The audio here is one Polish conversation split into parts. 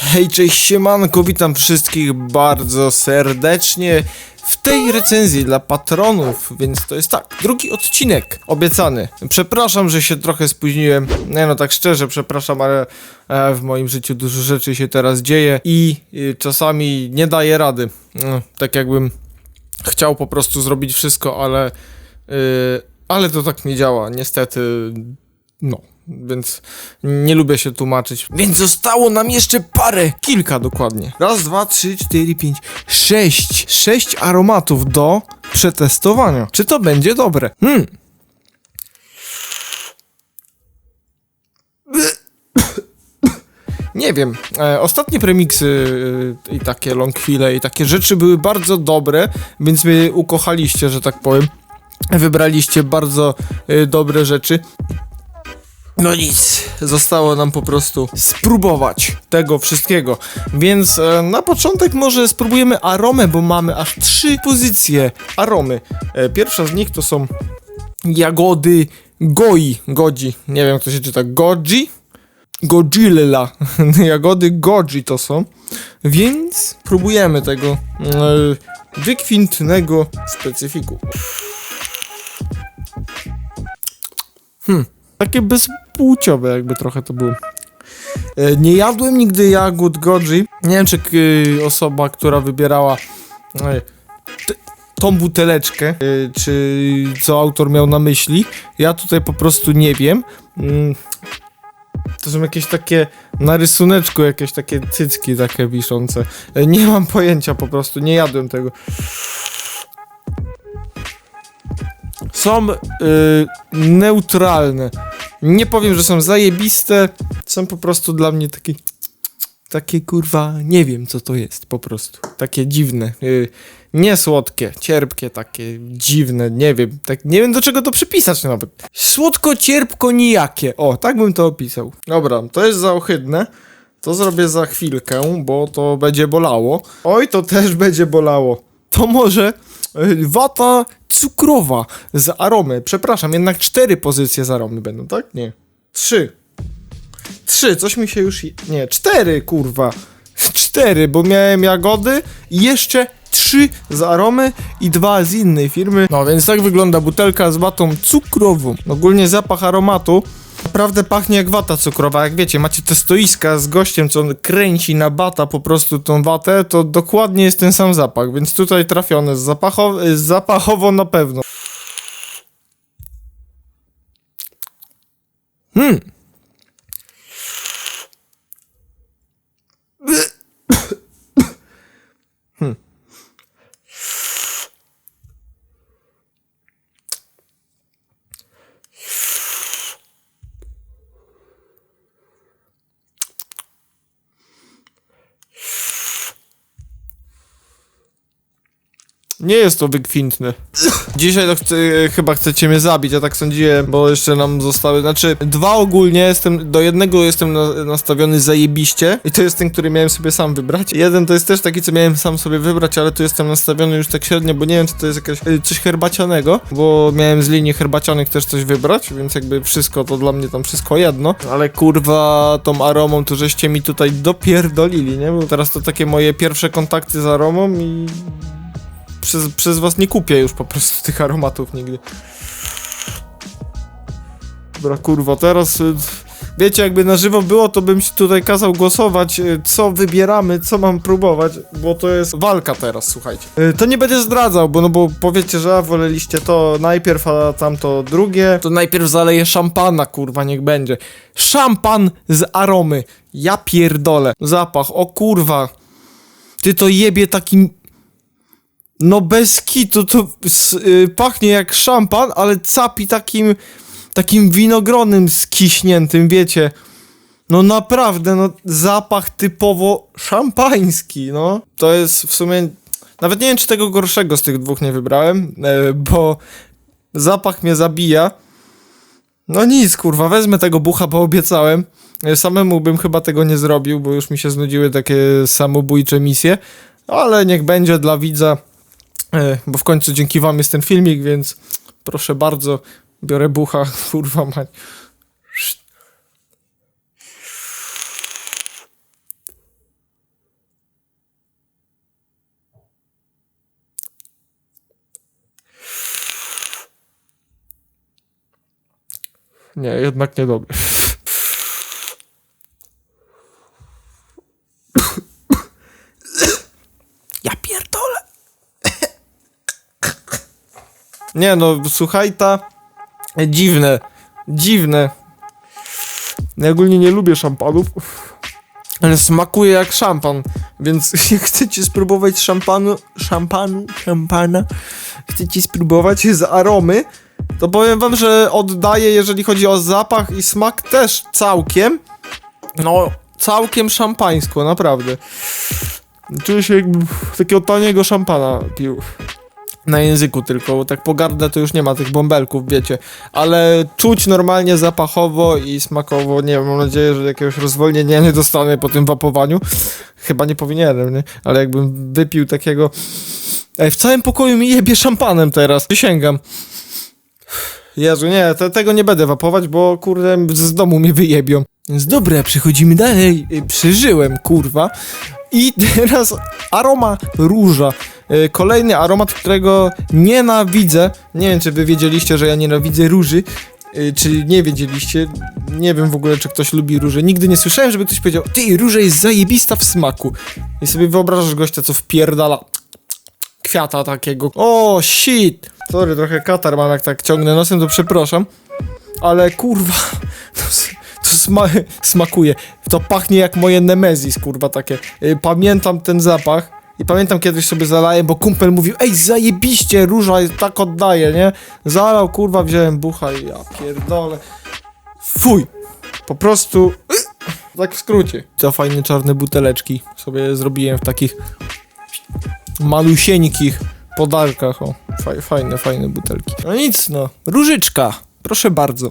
Hej, cześć, siemanko, witam wszystkich bardzo serdecznie w tej recenzji dla patronów, więc to jest tak, drugi odcinek, obiecany. Przepraszam, że się trochę spóźniłem, nie no tak szczerze, przepraszam, ale e, w moim życiu dużo rzeczy się teraz dzieje i y, czasami nie daję rady, no, tak jakbym chciał po prostu zrobić wszystko, ale y, ale to tak nie działa, niestety, no. Więc nie lubię się tłumaczyć. Więc zostało nam jeszcze parę, kilka dokładnie. Raz, dwa, trzy, cztery, pięć, sześć. Sześć aromatów do przetestowania. Czy to będzie dobre? Hmm. Nie wiem. E, ostatnie premiksy e, i takie longfile i takie rzeczy były bardzo dobre, więc mnie ukochaliście, że tak powiem. Wybraliście bardzo e, dobre rzeczy. No nic, zostało nam po prostu spróbować tego wszystkiego. Więc e, na początek może spróbujemy aromę, bo mamy aż trzy pozycje aromy. E, pierwsza z nich to są jagody goi, godzi. Nie wiem, jak to się czyta, goji? Godzilla. Jagody goji to są. Więc próbujemy tego e, wykwintnego specyfiku. Takie bezpłciowe jakby trochę to było. E, Nie jadłem nigdy jagód goji. Nie wiem, czy y, osoba, która wybierała e, tą buteleczkę, e, czy co autor miał na myśli. Ja tutaj po prostu nie wiem. Mm, To są jakieś takie na rysuneczku, jakieś takie cycki takie wiszące. E, Nie mam pojęcia po prostu, nie jadłem tego. Są y, neutralne. Nie powiem, że są zajebiste. Są po prostu dla mnie takie. Takie kurwa, nie wiem co to jest po prostu. Takie dziwne. Y, nie słodkie, cierpkie, takie dziwne, nie wiem. Tak, nie wiem do czego to przypisać nawet. Słodko, cierpko, nijakie. O, tak bym to opisał. Dobra, to jest za ohydne. To zrobię za chwilkę, bo to będzie bolało. Oj, to też będzie bolało. To może wata cukrowa z aromy. Przepraszam, jednak cztery pozycje z aromy będą, tak? Nie. Trzy. Trzy, coś mi się już... Nie, cztery, kurwa. Cztery, bo miałem jagody i jeszcze trzy z aromy i dwa z innej firmy. No więc tak wygląda butelka z watą cukrową. Ogólnie zapach aromatu naprawdę pachnie jak wata cukrowa. Jak wiecie, macie te stoiska z gościem, co on kręci na bata po prostu tą watę, to dokładnie jest ten sam zapach, więc tutaj trafione z, zapacho- z zapachowo na pewno. Hmm. Nie jest to wykwintne. Dzisiaj to chce, chyba chcecie mnie zabić, ja tak sądziłem, bo jeszcze nam zostały, znaczy dwa ogólnie, jestem, do jednego jestem na, nastawiony zajebiście i to jest ten, który miałem sobie sam wybrać. Jeden to jest też taki, co miałem sam sobie wybrać, ale tu jestem nastawiony już tak średnio, bo nie wiem, czy to jest jakaś, y, coś herbacianego, bo miałem z linii herbacianych też coś wybrać, więc jakby wszystko, to dla mnie tam wszystko jedno, ale kurwa, tą aromą to żeście mi tutaj dopierdolili, nie? Bo teraz to takie moje pierwsze kontakty z aromą i przez, przez was nie kupię już po prostu tych aromatów nigdy. Dobra, kurwa, teraz... y, Wiecie, jakby na żywo było, to bym się tutaj kazał głosować, y, co wybieramy, co mam próbować, bo to jest walka teraz, słuchajcie. Y, To nie będę zdradzał, bo no bo powiecie, że woleliście to najpierw, a tamto drugie. To najpierw zaleję szampana, kurwa, niech będzie. Szampan z aromy. Ja pierdolę. Zapach, o kurwa. Ty to jebie takim no bez kitu, to y, pachnie jak szampan, ale capi takim, takim winogronem skiśniętym, wiecie. No naprawdę, no zapach typowo szampański, no. To jest w sumie, nawet nie wiem czy tego gorszego z tych dwóch nie wybrałem, e, bo zapach mnie zabija. No nic, kurwa, wezmę tego bucha, bo obiecałem. E, Samemu bym chyba tego nie zrobił, bo już mi się znudziły takie samobójcze misje. Ale niech będzie dla widza. E, bo w końcu dzięki wam jest ten filmik, więc proszę bardzo, biorę bucha, kurwa mać. Nie, jednak niedobry. Nie no, słuchaj ta... Dziwne, dziwne. Ja ogólnie nie lubię szampanów, ale smakuje jak szampan, więc jak chcecie spróbować szampanu, szampanu, szampana, chcecie spróbować z aromy, to powiem wam, że oddaje, jeżeli chodzi o zapach i smak też całkiem, no całkiem szampańsko, naprawdę. Czuję się jakby takiego taniego szampana pił. Na języku tylko, bo tak pogardę to już nie ma tych bąbelków, wiecie. Ale czuć normalnie zapachowo i smakowo, nie wiem, mam nadzieję, że jakiegoś rozwolnienia nie dostanę po tym wapowaniu. Chyba nie powinienem, nie? Ale jakbym wypił takiego... Ej, w całym pokoju mi jebie szampanem teraz, przysięgam. Jezu, nie, te, tego nie będę wapować, bo kurde z domu mnie wyjebią. Więc dobra, przechodzimy dalej. Przeżyłem, kurwa. I teraz aroma róża. Y, Kolejny aromat, którego nienawidzę. Nie wiem, czy wy wiedzieliście, że ja nienawidzę róży. Y, Czy nie wiedzieliście? Nie wiem w ogóle, czy ktoś lubi róże. Nigdy nie słyszałem, żeby ktoś powiedział Ty, róża jest zajebista w smaku. I sobie wyobrażasz gościa, co wpierdala kwiata takiego. O, shit! Sorry, trochę katar mam, jak tak ciągnę nosem, to przepraszam. Ale kurwa, to sma smakuje. To pachnie jak moje Nemezis, kurwa, takie. Y, Pamiętam ten zapach. I pamiętam kiedyś sobie zalałem, bo kumpel mówił, ej zajebiście, róża tak oddaje, nie? Zalał, kurwa, wziąłem bucha i ja pierdolę. Fuj! Po prostu... Tak w skrócie. Co fajne czarne buteleczki sobie zrobiłem w takich malusieńkich podarkach. O, faj, fajne, fajne butelki. No nic, no. Różyczka. Proszę bardzo.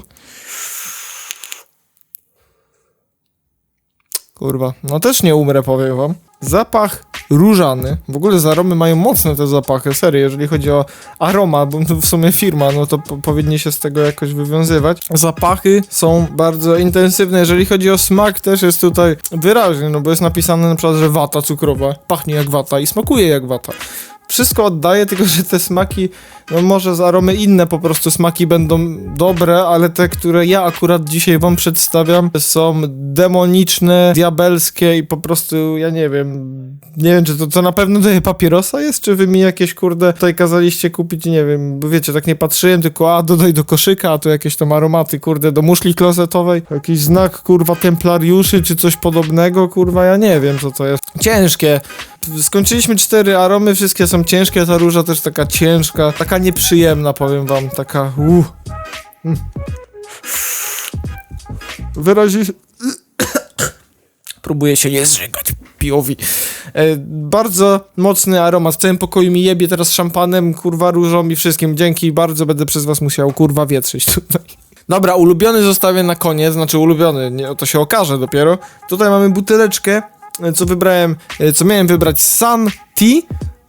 Kurwa, no też nie umrę, powiem wam. Zapach różany. W ogóle z aromy mają mocne te zapachy, serio, jeżeli chodzi o aroma, bo to w sumie firma, no to po powinni się z tego jakoś wywiązywać. Zapachy są bardzo intensywne, jeżeli chodzi o smak też jest tutaj wyraźny, no bo jest napisane na przykład, że wata cukrowa pachnie jak wata i smakuje jak wata. Wszystko oddaje, tylko że te smaki, no może z aromy inne po prostu smaki będą dobre, ale te, które ja akurat dzisiaj wam przedstawiam, są demoniczne, diabelskie i po prostu, ja nie wiem, nie wiem, czy to, to na pewno daje papierosa jest, czy wy mi jakieś, kurde, tutaj kazaliście kupić, nie wiem, bo wiecie, tak nie patrzyłem, tylko a, dodaj do koszyka, a tu jakieś tam aromaty, kurde, do muszli klozetowej, jakiś znak, kurwa, templariuszy, czy coś podobnego, kurwa, ja nie wiem, co to jest. Ciężkie. Skończyliśmy cztery aromy, wszystkie są ciężkie, ta róża też taka ciężka, taka nieprzyjemna, powiem wam, taka, uh. Wyrazi... Próbuję się nie zżygać pijowi. E, bardzo mocny aromat. W całym pokoju mi jebie teraz szampanem, kurwa, różą i wszystkim. Dzięki bardzo, będę przez was musiał, kurwa, wietrzyć tutaj. Dobra, ulubiony zostawię na koniec, znaczy ulubiony, nie, to się okaże dopiero. Tutaj mamy buteleczkę, co wybrałem, e, co miałem wybrać Sun Tea,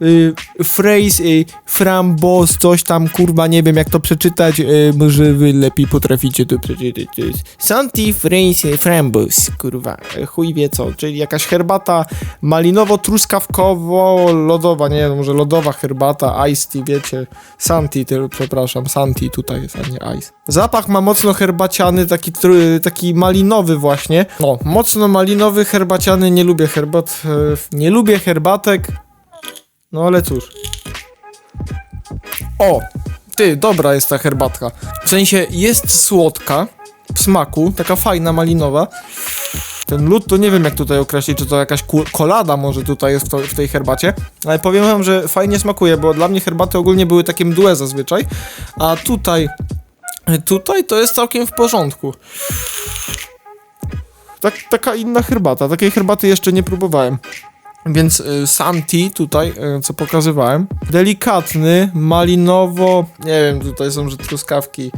y, phrase y, frambos, coś tam, kurwa, nie wiem jak to przeczytać, y, może wy lepiej potraficie to przeczytać. Santi phrase frambos, kurwa, chuj wie co, czyli jakaś herbata malinowo-truskawkowo-lodowa, nie wiem, może lodowa herbata, iced tea, wiecie, Santi, przepraszam, Santi tutaj jest, a nie ice. Zapach ma mocno herbaciany, taki, taki malinowy właśnie, no, mocno malinowy, herbaciany, nie lubię herbat, y, nie lubię herbatek, no ale cóż. O! Ty, dobra jest ta herbatka. W sensie jest słodka w smaku, taka fajna, malinowa. Ten lód to nie wiem jak tutaj określić, czy to jakaś kolada może tutaj jest w, to, w tej herbacie. Ale powiem wam, że fajnie smakuje, bo dla mnie herbaty ogólnie były takie mdłe zazwyczaj. A tutaj... Tutaj to jest całkiem w porządku. Tak, taka inna herbata. Takiej herbaty jeszcze nie próbowałem. Więc y, Santi tutaj, y, co pokazywałem. Delikatny, malinowo. Nie wiem, tutaj są, że truskawki.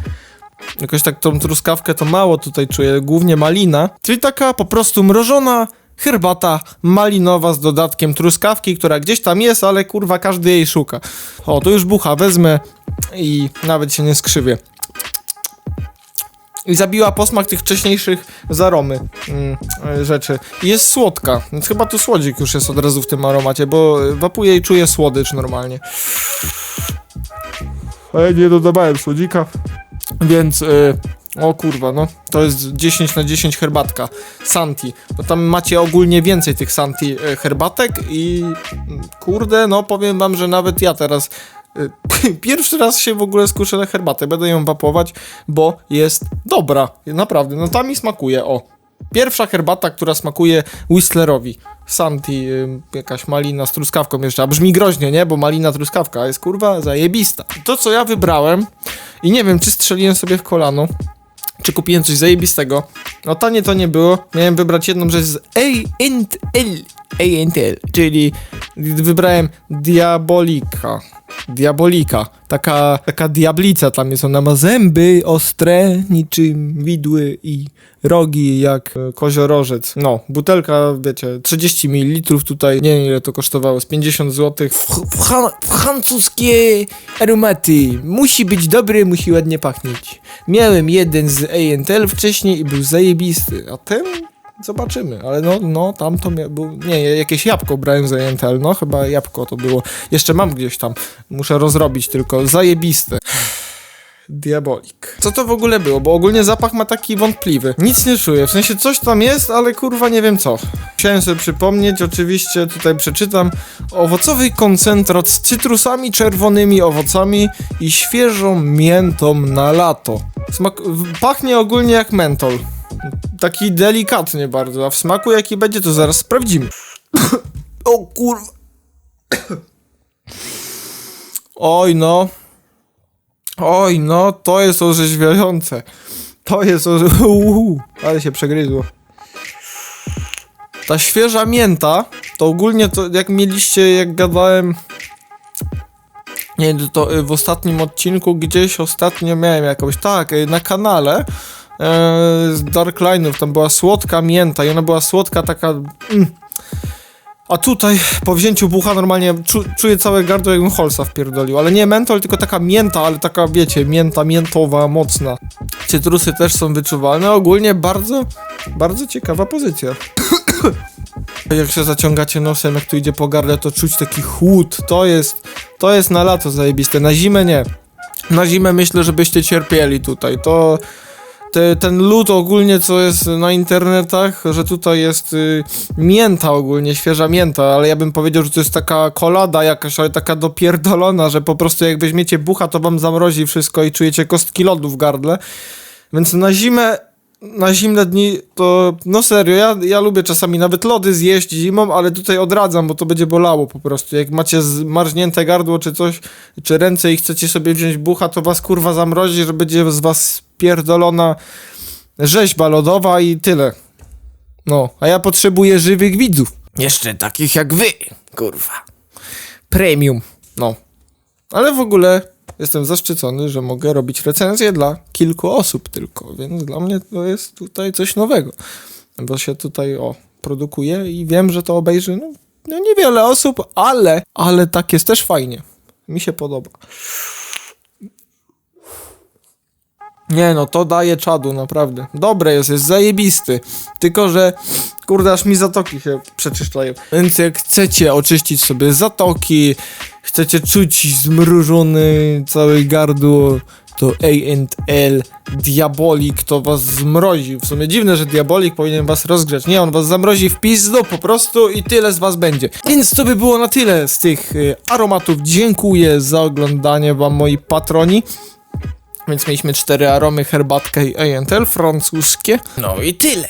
Jakoś tak tą truskawkę to mało tutaj czuję, głównie malina. Czyli taka po prostu mrożona herbata malinowa z dodatkiem truskawki, która gdzieś tam jest, ale kurwa każdy jej szuka. O, to już bucha, wezmę i nawet się nie skrzywię. I zabiła posmak tych wcześniejszych z aromy mm, e, rzeczy. I jest słodka, więc chyba tu słodzik już jest od razu w tym aromacie, bo e, wapuję i czuję słodycz normalnie. A ja nie dodawałem słodzika, więc e, O kurwa, no. To jest 10 na 10 herbatka. Santi. Bo tam macie ogólnie więcej tych Santi herbatek i mm, kurde, no powiem wam, że nawet ja teraz pierwszy raz się w ogóle skuszę na herbatę. Będę ją wapować, bo jest dobra. Naprawdę, no tam mi smakuje, o. Pierwsza herbata, która smakuje Whistlerowi. Santi, ym, jakaś malina z truskawką jeszcze. A brzmi groźnie, nie? Bo malina truskawka jest kurwa zajebista. To, co ja wybrałem, i nie wiem, czy strzeliłem sobie w kolano, czy kupiłem coś zajebistego. No tanie to nie było. Miałem wybrać jedną rzecz z A&L. A&L, czyli wybrałem Diabolika. Diabolika. Taka, taka diablica tam jest. Ona ma zęby ostre, niczym widły i rogi jak e, koziorożec. No, butelka, wiecie, 30 ml tutaj, nie wiem ile to kosztowało, z 50 zł. Francuskie aromaty. Musi być dobry, musi ładnie pachnieć. Miałem jeden z A&L wcześniej i był zajebisty, a ten zobaczymy, ale no, no tam to był, nie, jakieś jabłko brałem z A&L, no chyba jabłko to było. Jeszcze mam gdzieś tam, muszę rozrobić tylko, zajebiste. Diabolik. Co to w ogóle było? Bo ogólnie zapach ma taki wątpliwy. Nic nie czuję, w sensie coś tam jest, ale kurwa nie wiem co. Chciałem sobie przypomnieć, oczywiście tutaj przeczytam. Owocowy koncentrat z cytrusami, czerwonymi owocami i świeżą miętą na lato. Smak... Pachnie ogólnie jak mentol. Taki delikatnie bardzo, a w smaku jaki będzie to zaraz sprawdzimy. o kurwa. Oj no. Oj, no, to jest orzeźwiające. To jest orze... Uuu, ale się przegryzło. Ta świeża mięta, to ogólnie to jak mieliście, jak gadałem... Nie to y, w ostatnim odcinku gdzieś ostatnio miałem jakąś, tak, y, na kanale e, z Darkline'ów, tam była słodka mięta i ona była słodka taka... Mm. A tutaj po wzięciu bucha normalnie czu, czuję całe gardło jakbym Holsa wpierdolił. Ale nie mentol, tylko taka mięta, ale taka wiecie, mięta miętowa, mocna. Cytrusy też są wyczuwalne. Ogólnie bardzo, bardzo ciekawa pozycja. jak się zaciągacie nosem, jak tu idzie po gardle, to czuć taki chłód. To jest, to jest na lato zajebiste. Na zimę nie. Na zimę myślę, żebyście cierpieli tutaj. To te, ten lód ogólnie, co jest na internetach, że tutaj jest y, mięta ogólnie, świeża mięta, ale ja bym powiedział, że to jest taka kolada jakaś, ale taka dopierdolona, że po prostu jak weźmiecie bucha, to wam zamrozi wszystko i czujecie kostki lodu w gardle. Więc na zimę, na zimne dni to, no serio, ja, ja lubię czasami nawet lody zjeść zimą, ale tutaj odradzam, bo to będzie bolało po prostu. Jak macie zmarznięte gardło czy coś, czy ręce i chcecie sobie wziąć bucha, to was kurwa zamrozi, że będzie z was pierdolona rzeźba lodowa i tyle. No, a ja potrzebuję żywych widzów. Jeszcze takich jak wy, kurwa. Premium. No. Ale w ogóle jestem zaszczycony, że mogę robić recenzję dla kilku osób tylko, więc dla mnie to jest tutaj coś nowego. Bo się tutaj, o, produkuje i wiem, że to obejrzy, no, no niewiele osób, ale, ale tak jest też fajnie. Mi się podoba. Nie no, to daje czadu, naprawdę. Dobre jest, jest zajebisty. Tylko, że kurde, aż mi zatoki się przeczyszczają. Więc jak chcecie oczyścić sobie zatoki, chcecie czuć zmrużony całe gardło, to A&L Diabolik to was zmrozi. W sumie dziwne, że Diabolik powinien was rozgrzać. Nie, on was zamrozi w pizdu po prostu i tyle z was będzie. Więc to by było na tyle z tych y, aromatów. Dziękuję za oglądanie wam moi patroni. Więc mieliśmy cztery aromy, herbatkę i A&L francuskie. No i tyle.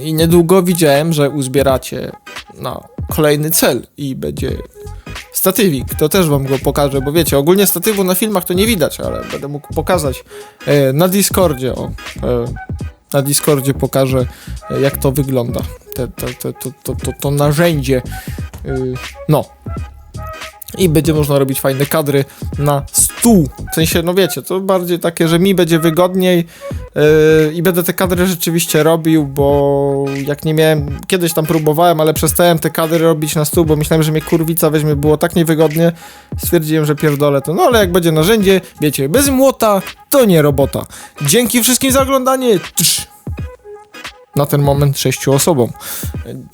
I niedługo widziałem, że uzbieracie na kolejny cel i będzie statywik. To też wam go pokażę, bo wiecie, ogólnie statywu na filmach to nie widać, ale będę mógł pokazać e, na Discordzie. O, e, na Discordzie pokażę, e, jak to wygląda. Te, te, te, to, to, to, to narzędzie. Y, no, i będzie można robić fajne kadry na W sensie, no wiecie, to bardziej takie, że mi będzie wygodniej yy, i będę te kadry rzeczywiście robił, bo jak nie miałem, kiedyś tam próbowałem, ale przestałem te kadry robić na stół, bo myślałem, że mnie kurwica weźmie, było tak niewygodnie. Stwierdziłem, że pierdolę to. No ale jak będzie narzędzie, wiecie, bez młota to nie robota. Dzięki wszystkim za oglądanie. Tsz. Na ten moment sześciu osobom.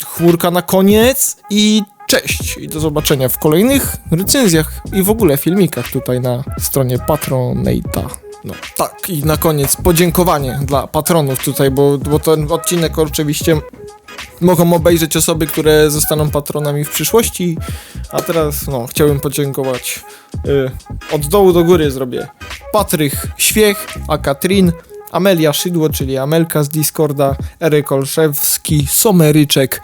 Chmurka na koniec i cześć i do zobaczenia w kolejnych recenzjach i w ogóle filmikach tutaj na stronie Patronata. No, tak, i na koniec podziękowanie dla patronów tutaj, bo, bo ten odcinek oczywiście mogą obejrzeć osoby, które zostaną patronami w przyszłości, a teraz, no, chciałbym podziękować y, od dołu do góry zrobię. Patrych Świech, a Katrin, Amelia Szydło, czyli Amelka z Discorda, Eryk Olszewski, Someryczek,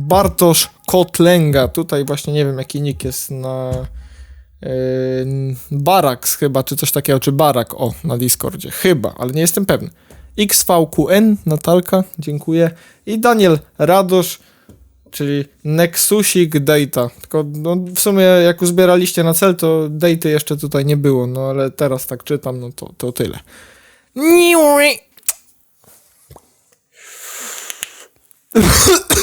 Bartosz Kotlęga, tutaj właśnie nie wiem jaki nick jest na yy, Baraks chyba, czy coś takiego, czy Barak, o, na Discordzie, chyba, ale nie jestem pewny. XVQN, Natalka, dziękuję. I Daniel Radosz, czyli Nexusik Data. Tylko no, w sumie jak uzbieraliście na cel, to daty jeszcze tutaj nie było, no ale teraz tak czytam, no to, to tyle. Kurwa,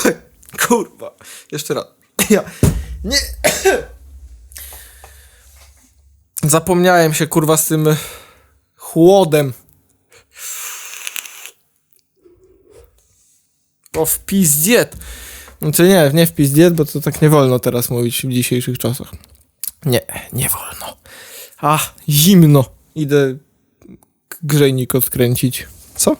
jeszcze raz. Ja nie. Zapomniałem się kurwa z tym chłodem. O w pizdiet. Znaczy nie, nie w pizdiet, bo to tak nie wolno teraz mówić w dzisiejszych czasach. Nie, nie wolno. A, zimno. Idę grzejnik odkręcić. Co?